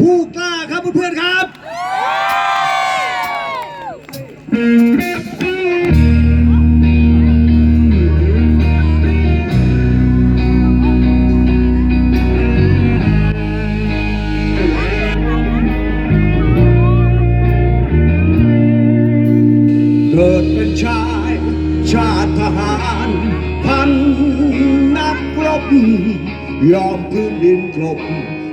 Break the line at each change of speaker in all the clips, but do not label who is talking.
ผู้กล้าครับเพื่อนๆครับ เกิดเป็นชาย ชาติทหาร พันนักรบยอมพื้นดินกลบ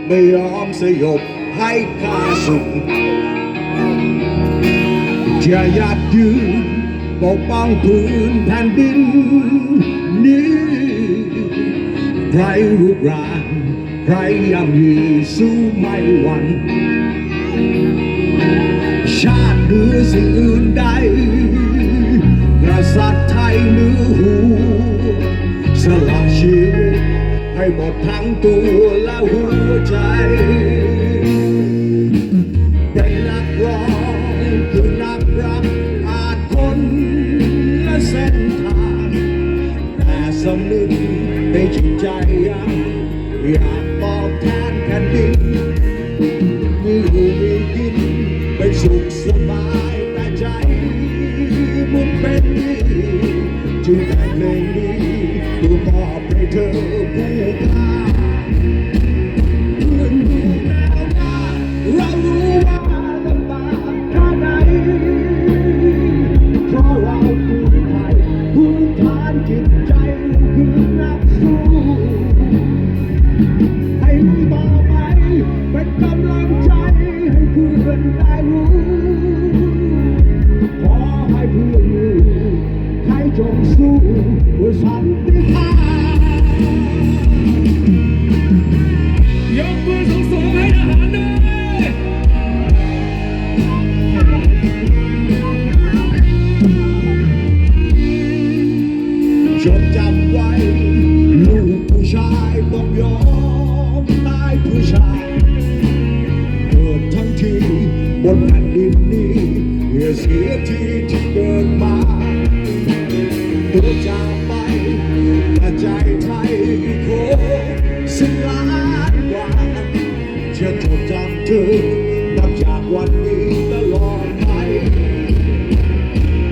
ไม่ยอมสยบให้ข้าศึกจะยัดยืนปกป้องพื้นแผ่นดินนี้ใครรุกรานใครย่ำยีสู้ไม่หวั่นชาติหนือสิ่งอื่นใดกษัตริย์ไทยเหนือหู ให้หมดทั้งตัวและหัวใจเป็นนักร้องคือนักรักอาจคนและเส้นทางแต่สำนึกในจิตใจยังอยากตอบแทนแผ่นดินมีอยู่มีกินเป็นสุขสบายแต่ใจมุนเป็นหนี้จึงแต่งเพลงนี้ตัวมอบให้เธอ เพื่อนได้รู้ขอให้เพื่ ตั
ว
จากไปแต่ใจไทยโคสิ้นล้านกว่าจะจดจำเธอนับจากวันนี้ตลอดไป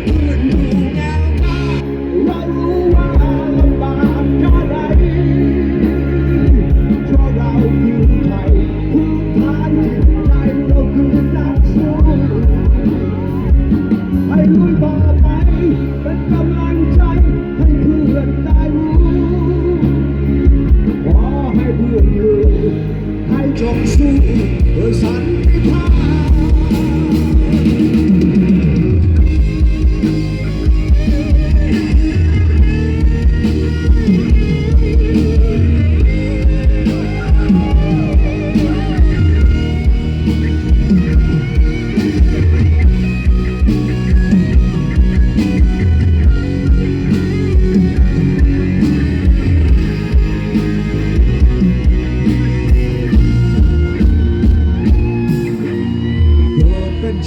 พื่อนดูแนวทางเรารู้ว่าลำบากแค่ไหนเพราะเราคือไทยพื้นฐานจิตใจเราคือนักสู้ให้ลุยต่อไปเป็น ให้จง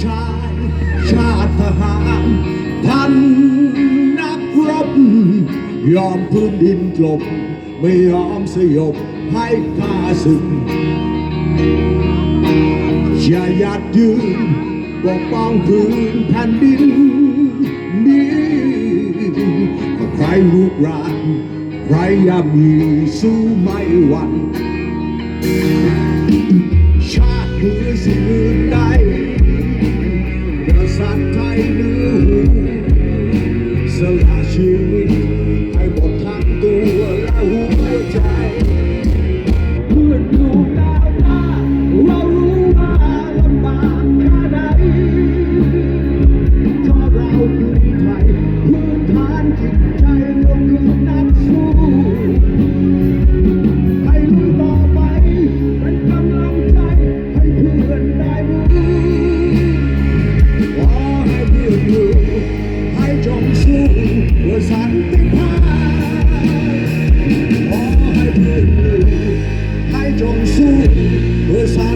ชายชาติทหารพันนักรบ ยอมพื้นดินกลบ ไม่ยอมสยบให้ข้าศึกอย่าหยัดยืนปกป้องพื้นแผ่นดินนี้ใครลุกรานใครย่ำยีสู้ไม่หวั่น I'm tired. If I